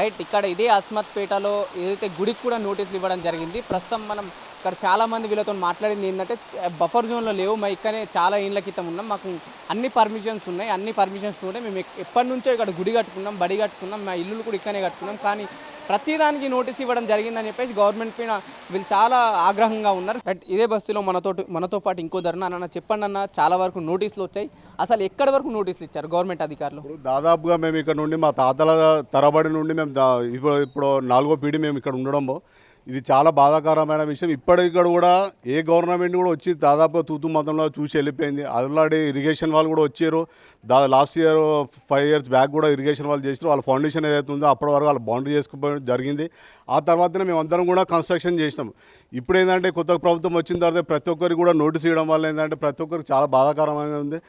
Right ఇక్కడ ఇదే అస్మత్పేటలో ఏదైతే గుడికి కూడా నోటీసులు ఇవ్వడం జరిగింది ప్రస్తుతం మనం ఇక్కడ చాలా మంది వీళ్ళతో మాట్లాడింది ఏంటంటే బఫర్ జోన్లో లేవు మా ఇక్కడనే చాలా ఏళ్ళ క్రితం ఉన్నాం మాకు అన్ని పర్మిషన్స్ ఉన్నాయి అన్ని పర్మిషన్స్ ఉంటే మేము ఎప్పటి నుంచో ఇక్కడ గుడి కట్టుకున్నాం బడి కట్టుకున్నాం మా ఇల్లులు కూడా ఇక్కడనే కట్టుకున్నాం కానీ ప్రతిదానికి నోటీస్ ఇవ్వడం జరిగిందని చెప్పేసి గవర్నమెంట్ పైన వీళ్ళు చాలా ఆగ్రహంగా ఉన్నారు. బట్ ఇదే బస్సులో మనతో మనతో పాటు ఇంకో ధర్నా అన్న చెప్పండి అన్న చాలా వరకు నోటీసులు వచ్చాయి. అసలు ఎక్కడి వరకు నోటీసులు ఇచ్చారు గవర్నమెంట్ అధికారులు? దాదాపుగా మేము ఇక్కడ నుండి మా తాతల తరబడి నుండి మేము ఇప్పుడు ఇప్పుడు నాలుగో పీడి మేము ఇక్కడ ఉండడము ఇది చాలా బాధాకరమైన విషయం. ఇప్పటి ఇక్కడ కూడా ఏ గవర్నమెంట్ కూడా వచ్చి దాదాపుగా తూతు మతంలో చూసి వెళ్ళిపోయింది. ఆల్రెడీ ఇరిగేషన్ వాళ్ళు కూడా వచ్చారు. The last year five years back కూడా ఇరిగేషన్ వాళ్ళు చేసారు వాళ్ళ ఫౌండేషన్ ఏదైతే ఉందో అప్పటి వరకు వాళ్ళు బౌండరీ చేసుకోవడం జరిగింది. ఆ తర్వాతనే మేము అందరం కూడా కన్స్ట్రక్షన్ చేసినాం. ఇప్పుడు ఏంటంటే కొత్త ప్రభుత్వం వచ్చిన తర్వాత ప్రతి ఒక్కరికి కూడా నోటీస్ ఇవ్వడం వల్ల ఏంటంటే ప్రతి ఒక్కరికి చాలా బాధాకరమైన ఉంది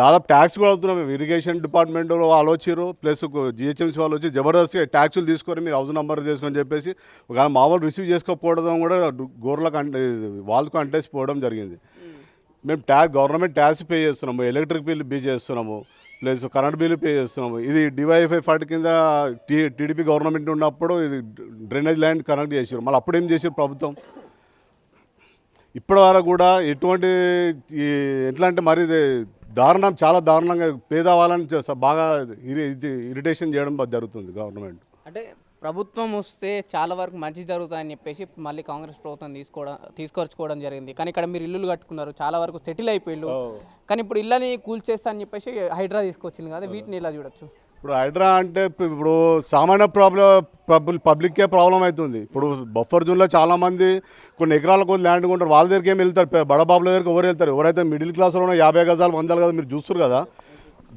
దాదాపు ట్యాక్స్ కూడా అవుతున్నాం మేము. ఇరిగేషన్ డిపార్ట్మెంట్ వాళ్ళు వచ్చారు ప్లస్ జిహెచ్ఎంసీ వాళ్ళు వచ్చి జబర్దస్త్గా ట్యాక్సులు తీసుకొని మీరు హౌస్ నెంబర్ తీసుకొని చెప్పేసి ఒక మామూలు రిసీవ్ చేసుకోకపోవడం కూడా గోర్లకు అంటే వాళ్ళకు అంటేసిపోవడం జరిగింది. మేము ట్యాక్స్ గవర్నమెంట్ ట్యాక్స్ పే చేస్తున్నాము ఎలక్ట్రిక్ బిల్ పే చేస్తున్నాము ప్లస్ కరెంట్ బిల్ పే చేస్తున్నాము. ఇది డివైఫై ఫండ్ కింద టీ టీడీపీ గవర్నమెంట్ ఉన్నప్పుడు ఇది డ్రైనేజ్ ల్యాండ్ కనెక్ట్ చేసారు మళ్ళీ అప్పుడు ఏం చేసారు ప్రభుత్వం? ఇప్పటి వరకు కూడా ఎటువంటి ఎట్లా అంటే మరి దారుణం చాలా దారుణంగా పేదవాళ్ళని బాగా ఇరిటేషన్ చేయడం జరుగుతుంది గవర్నమెంట్. అంటే ప్రభుత్వం వస్తే చాలా వరకు మంచి జరుగుతాయని చెప్పేసి మళ్ళీ కాంగ్రెస్ ప్రభుత్వం తీసుకోవడం తీసుకొచ్చుకోవడం జరిగింది. కానీ ఇక్కడ మీరు ఇల్లులు కట్టుకున్నారు చాలా వరకు సెటిల్ అయిపోయిళ్ళు. కానీ ఇప్పుడు ఇళ్ళని కూల్చేస్తా అని చెప్పేసి హైడ్రా తీసుకొచ్చింది కదా వీటిని ఇలా చూడొచ్చు? ఇప్పుడు హైడ్రా అంటే ఇప్పు- ఇప్పుడు సామాన్య ప్రాబ్లం పబ్లిక్ పబ్లిక్కే ప్రాబ్లం అవుతుంది ఇప్పుడు బఫర్ జోన్లో చాలామంది కొన్ని ఎకరాల కొద్ది ల్యాండ్ కొంటారు. వాళ్ళ దగ్గరికి ఏం వెళ్తారు? బడబాబుల దగ్గరికి ఎవరు వెళ్తారు? ఎవరైతే మిడిల్ క్లాస్లో ఉన్న యాభై గజాలు వందలు కదా మీరు చూస్తారు కదా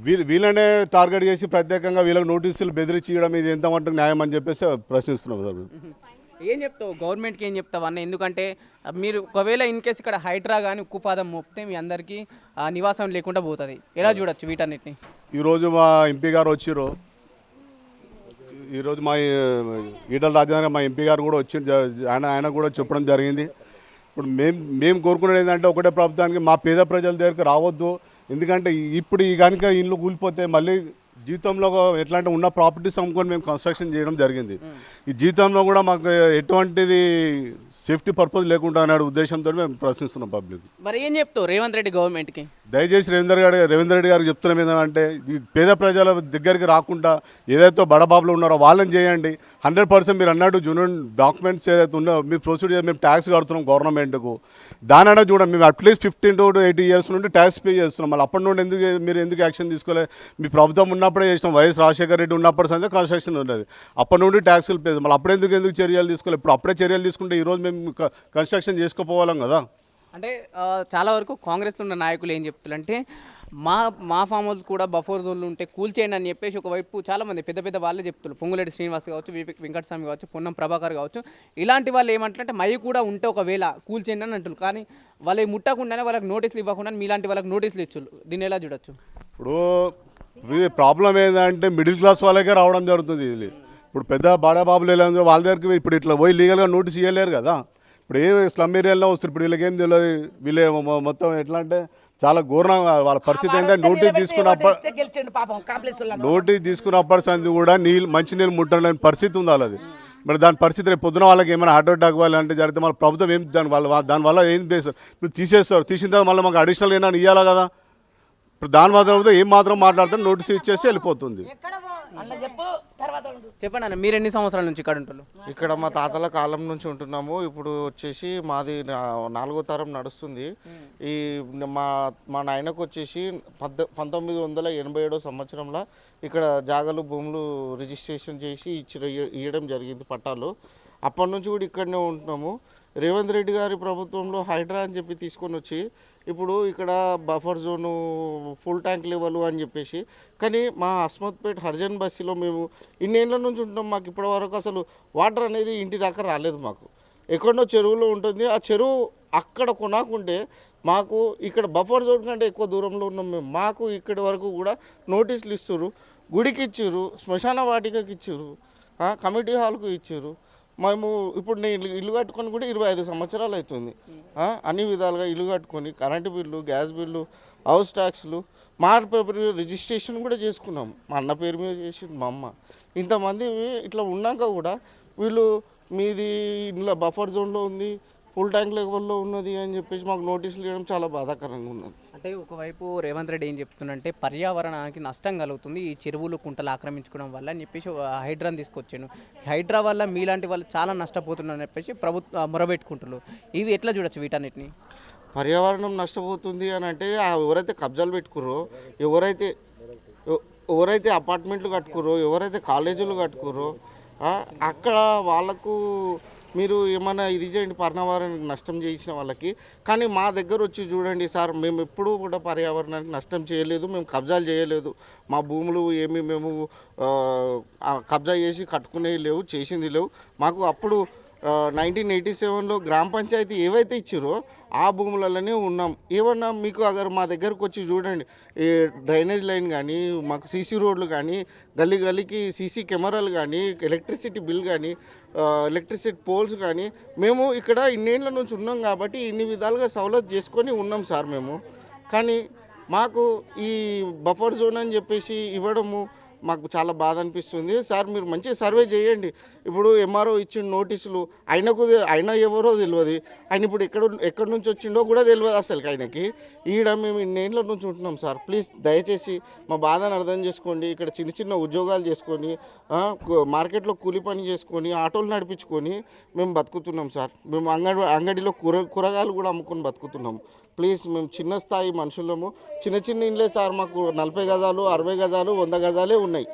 వీళ్ళు వీళ్ళనే టార్గెట్ చేసి ప్రత్యేకంగా వీళ్ళకి నోటీసులు బెదిరించి ఇవ్వడం ఇది ఎంత మటుకు న్యాయం అని చెప్పేసి ప్రశ్నిస్తున్నాం సార్. ఏం చెప్తావు? గవర్నమెంట్కి ఏం చెప్తావు అన్న? ఎందుకంటే మీరు ఒకవేళ ఇన్ కేసు ఇక్కడ హైడ్రా కానీ ఉక్కుపాదం మోపితే మీ అందరికీ నివాసం లేకుండా పోతుంది. ఎలా చూడొచ్చు వీటన్నిటిని? ఈరోజు మా ఎంపీ గారు వచ్చిర్రు. ఈరోజు మా ఈటల రాజేంద్ర మా ఎంపీ గారు కూడా వచ్చి ఆయన ఆయన కూడా చెప్పడం జరిగింది. ఇప్పుడు మేము మేము కోరుకునేది ఏంటంటే ఒకటే ప్రభుత్వానికి మా పేద ప్రజల దగ్గరికి రావద్దు. ఎందుకంటే ఇప్పుడు ఈ కనుక ఇల్లు కూలిపోతే మళ్ళీ జీవితంలో ఎట్లా అంటే ఉన్న ప్రాపర్టీస్ అమ్ముకొని మేము కన్స్ట్రక్షన్ చేయడం జరిగింది. ఈ జీవితంలో కూడా మాకు ఎటువంటిది సేఫ్టీ పర్పస్ లేకుండా అనే ఉద్దేశంతో మేము ప్రశ్నిస్తున్నాం పబ్లిక్ మరి ఏం చెప్తావు రేవంత్ రెడ్డి గవర్నమెంట్కి దయచేసి రేవేందర్ గారు రేవేందర్ రెడ్డి గారికి చెప్తున్నాం ఏంటంటే ఈ పేద ప్రజల దగ్గరికి రాకుండా ఏదైతే బడబాబులు ఉన్నారో వాళ్ళని చేయండి. హండ్రెడ్ పర్సెంట్ మీరు అన్నట్టు జూనియర్ డాక్యుమెంట్స్ ఏదైతే ఉన్నాయో మీ ప్రొసీజర్ మేము ట్యాక్స్ కడుతున్నాం గవర్నమెంట్కు. దానైనా చూడండి మేము at least fifteen to eighty years నుండి ట్యాక్స్ పే చేస్తున్నాం. మళ్ళీ అప్పటి నుండి ఎందుకు మీరు ఎందుకు యాక్షన్ తీసుకోలేదు మీ ప్రభుత్వం ఉన్నప్పుడే చేసినాం. వైఎస్ రాజశేఖర రెడ్డి ఉన్నప్పటి సందే కన్స్ట్రక్షన్ ఉన్నది. అప్పటి నుండి ట్యాక్సులు పే మళ్ళీ అప్పుడు ఎందుకు ఎందుకు చర్యలు తీసుకోలేదు? ఇప్పుడు అప్పుడే చర్యలు తీసుకుంటే ఈరోజు మేము కన్స్ట్రక్షన్ చేసుకోపోవాలం కదా. అంటే చాలా వరకు కాంగ్రెస్లో ఉన్న నాయకులు ఏం చెప్తున్నారు అంటే మా మా ఫామ్ హౌస్ కూడా బఫర్ జోన్లు ఉంటే కూల్చేయండి అని చెప్పేసి ఒకవైపు చాలా మంది పెద్ద పెద్ద వాళ్ళే చెప్తున్నారు పొంగులేటి శ్రీనివాస్ కావచ్చు విపి వెంకటస్వామి కావచ్చు పొన్నం ప్రభాకర్ కావచ్చు. ఇలాంటి వాళ్ళు ఏమంటారంటే మై కూడా ఉంటే ఒకవేళ కూల్చేయండి అని అంటున్నారు కానీ వాళ్ళు ముట్టకుండానే వాళ్ళకి నోటీసులు ఇవ్వకుండా మీలాంటి వాళ్ళకి నోటీసులు ఇచ్చులు దీన్ని ఎలా చూడొచ్చు? ఇప్పుడు ఇది ప్రాబ్లం ఏంటంటే మిడిల్ క్లాస్ వాళ్ళకే రావడం జరుగుతుంది ఇది. ఇప్పుడు పెద్ద బాడాబాబులు ఎలా ఉందో వాళ్ళ దగ్గరికి ఇప్పుడు ఇట్లా పోయి లీగల్గా నోటీస్ ఇవ్వలేరు కదా. ఇప్పుడు ఏ స్లమ్ ఏరియాలో వస్తారు? ఇప్పుడు వీళ్ళకి ఏం తెలియదు వీళ్ళే మొత్తం ఎట్లా అంటే చాలా ఘోరంగా వాళ్ళ పరిస్థితి ఏంటంటే నోటీస్ తీసుకున్నప్పుడు నోటీస్ తీసుకున్నప్పటి సంది కూడా నీళ్ళు మంచి నీళ్ళు ముట్టలేని పరిస్థితి ఉంది వాళ్ళది. మరి దాని పరిస్థితి రేపు పొద్దున వాళ్ళకి ఏమైనా హార్ట్ అటాక్ అంటే జరిగితే మన ప్రభుత్వం ఏం దాని వల్ల దానివల్ల ఏం చేస్తారు? ఇప్పుడు తీసేస్తారు. తీసిన తర్వాత మళ్ళీ మాకు అడిషనల్ ఏమైనా ఇవ్వాలా కదా? ఇప్పుడు దాని మాత్రం ఏం మాత్రం మాట్లాడితే నోటీస్ ఇచ్చేసి వెళ్ళిపోతుంది. అన్న చెప్పు తర్వాత ఉండు. చెప్పండి అన్న మీరు ఎన్ని సంవత్సరాల నుంచి ఇక్కడ ఉంటున్నారు ఇక్కడ మా తాతల కాలం నుంచి ఉంటున్నాము. ఇప్పుడు వచ్చేసి మాది నాలుగో తరం నడుస్తుంది. ఈ మా మా నాయనకు వచ్చేసి పద్ద పంతొమ్మిది వందల ఎనభై ఏడో సంవత్సరంలో ఇక్కడ జాగలు భూములు రిజిస్ట్రేషన్ చేసి ఇచ్చి ఇవ్వడం జరిగింది పట్టాలు. అప్పటి నుంచి కూడా ఇక్కడనే ఉంటున్నాము. రేవంత్ రెడ్డి గారి ప్రభుత్వంలో హైడ్రా అని చెప్పి తీసుకొని వచ్చి ఇప్పుడు ఇక్కడ buffer zone full tank level అని చెప్పేసి కానీ మా అస్మత్పేట్ హర్జన్ బస్సులో మేము ఇన్నేళ్ళ నుంచి ఉంటున్నాం మాకు ఇప్పటి వరకు అసలు వాటర్ అనేది ఇంటి దాకా రాలేదు మాకు. ఎక్కడో చెరువులో ఉంటుంది ఆ చెరువు అక్కడ కొనాకుంటే మాకు ఇక్కడ బఫర్ జోన్ కంటే ఎక్కువ దూరంలో ఉన్నాం మేము. మాకు ఇక్కడి వరకు కూడా నోటీసులు ఇస్తురు గుడికి ఇచ్చారు శ్మశాన వాటికకి ఇచ్చారు కమిటీ హాల్కు ఇచ్చారు మేము ఇప్పుడు నేను ఇల్లు- కట్టుకొని కూడా ఇరవై ఐదు సంవత్సరాలు అవుతుంది. ఆ, అన్ని విధాలుగా ఇల్లు కట్టుకొని current bill gas bill house ట్యాక్స్లు మా పేపర్ రిజిస్ట్రేషన్ కూడా చేసుకున్నాం మా అన్న పేరు మీద చేసింది మా అమ్మ. ఇంతమంది ఇట్లా ఉన్నాక కూడా వీళ్ళు మీది ఇంట్లో బఫర్ జోన్లో ఉంది ఫుల్ ట్యాంక్ లెవెల్లో ఉన్నది అని చెప్పేసి మాకు నోటీసులు ఇవ్వడం చాలా బాధాకరంగా ఉన్నది. అంటే ఒకవైపు రేవంత్ రెడ్డి ఏం చెప్తుందంటే పర్యావరణానికి నష్టం కలుగుతుంది ఈ చెరువులు కుంటలు ఆక్రమించుకోవడం వల్ల అని చెప్పేసి హైడ్రాని తీసుకొచ్చాను హైడ్రా వల్ల మీలాంటి వాళ్ళు చాలా నష్టపోతున్నారని చెప్పేసి ప్రభుత్వ మొరబెట్టుకుంటున్నారు. ఇవి ఎట్లా చూడొచ్చు వీటన్నిటిని? పర్యావరణం నష్టపోతుంది అని అంటే ఎవరైతే కబ్జాలు పెట్టుకురో ఎవరైతే ఎవ- ఎవరైతే అపార్ట్మెంట్లు కట్టుకురో ఎవరైతే కాలేజీలు కట్టుకురో అక్కడ వాళ్ళకు మీరు ఏమైనా ఇది చేయండి పర్యావరణానికి నష్టం చేసిన వాళ్ళకి. కానీ మా దగ్గర వచ్చి చూడండి సార్ మేము ఎప్పుడూ కూడా పర్యావరణానికి నష్టం చేయలేదు మేము కబ్జాలు చేయలేదు. మా భూములు ఏమి మేము కబ్జా చేసి కట్టుకునేవి లేవు చేసింది లేవు. మాకు అప్పుడు నైన్టీన్ ఎయిటీ సెవెన్లో గ్రామ పంచాయతీ ఏవైతే ఇచ్చారో ఆ భూములలోనే ఉన్నాం. ఏమన్నా మీకు అగర్ మా దగ్గరకు వచ్చి చూడండి ఈ డ్రైనేజ్ లైన్ కానీ మాకు సీసీ రోడ్లు కానీ గల్లీ గల్లీకి సీసీ కెమెరాలు కానీ ఎలక్ట్రిసిటీ బిల్ కానీ ఎలక్ట్రిసిటీ పోల్స్ కానీ మేము ఇక్కడ ఇన్నేళ్ళ నుంచి ఉన్నాం కాబట్టి ఇన్ని విధాలుగా సౌలత్ చేసుకొని ఉన్నాం సార్ మేము. కానీ మాకు ఈ బఫర్ జోన్ అని చెప్పేసి ఇవ్వడము మాకు చాలా బాధ అనిపిస్తుంది. సార్ మీరు మంచిగా సర్వే చేయండి. ఇప్పుడు ఎంఆర్ఓ ఇచ్చిన నోటీసులు ఆయనకు ఆయన ఎవరో తెలియదు ఆయన ఇప్పుడు ఎక్కడ ఎక్కడి నుంచి వచ్చిండో కూడా తెలియదు అసలు ఆయనకి. ఈడ మేము ఇన్నేళ్ళ నుంచి ఉంటున్నాం సార్. ప్లీజ్ దయచేసి మా బాధను అర్థం చేసుకోండి. ఇక్కడ చిన్న చిన్న ఉద్యోగాలు చేసుకొని మార్కెట్లో కూలి పని చేసుకొని ఆటోలు నడిపించుకొని మేము బతుకుతున్నాం సార్. మేము అంగడి అంగడిలో కూర కూరగాయలు కూడా అమ్ముకొని బతుకుతున్నాం. ప్లీజ్ మేము చిన్న స్థాయి మనుషులము. చిన్న చిన్న ఇండ్లే సార్ మాకు నలభై గజాలు అరవై గజాలు వంద గజాలే ఉన్నాయి.